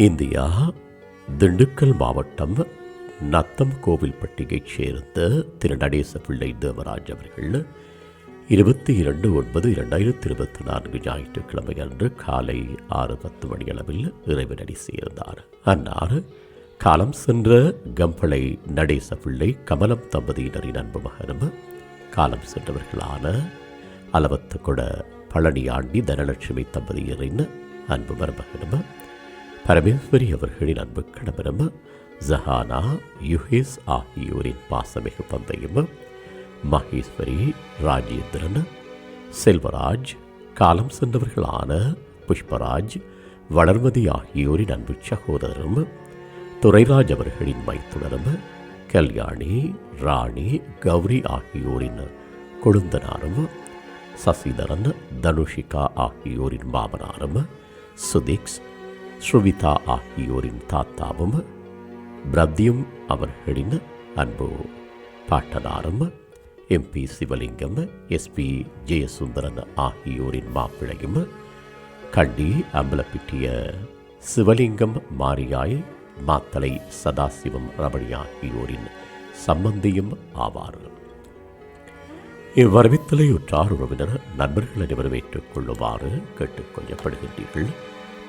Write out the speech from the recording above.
India Dindigul மாவட்டம் நத்தம் கோவில்பட்டியைச் சேர்ந்த திரு நடேச பிள்ளை தேவராஜ் அவர்கள் இருபத்தி இரண்டு ஒன்பது இரண்டாயிரத்தி இருபத்தி நான்கு ஞாயிற்றுக்கிழமை அன்று காலை ஆறு பத்து மணியளவில் இறைவனடி சேர்ந்தார். அன்னார் காலம் சென்ற கம்பளை நடேச பிள்ளை கமலம் தம்பதியினரின் அன்பு மகனும் காலம் சென்றவர்களான அளவத்து பழனியாண்டி தனலட்சுமி தம்பதியரின் அன்பு மருமகனும் பரமேஸ்வரி அவர்களின் அன்பு கணவரும் ஜஹானா யுஹேஸ் ஆகியோரின் பாசமிகு தந்தையும் மகேஸ்வரி ராஜேந்திரன் செல்வராஜ் காலம் சென்றவர்களான புஷ்பராஜ் வளர்மதி ஆகியோரின் அன்பு சகோதரரும் துரைராஜ் அவர்களின் மைத்துனரும் கல்யாணி ராணி கௌரி ஆகியோரின் கொழுந்தனாரும் சசிதரன் தனுஷிகா ஆகியோரின் மாமனாரும் சுதீக்ஸ் ஸ்ருவிதா ஆகியோரின் தாத்தாவும் பிரத்யும் அவர்களின் அன்பு பாட்டனாரும் எம்பி சிவலிங்கம் எஸ்பி ஜெயசுந்தரன் ஆகியோரின் மாப்பிள்ளையும் கண்டி அம்பலப்பிட்டிய சிவலிங்கம் மாரியாய் மாத்தலை சதாசிவம் ரமணி ஆகியோரின் சம்பந்தியும் ஆவார். இவ்வரவித்தலையுற்றார் உறவினர் நண்பர்கள் அனைவரும் ஏற்றுக்கொள்ளுமாறு கேட்டுக்கொள்ளப்படுகின்றீர்கள்.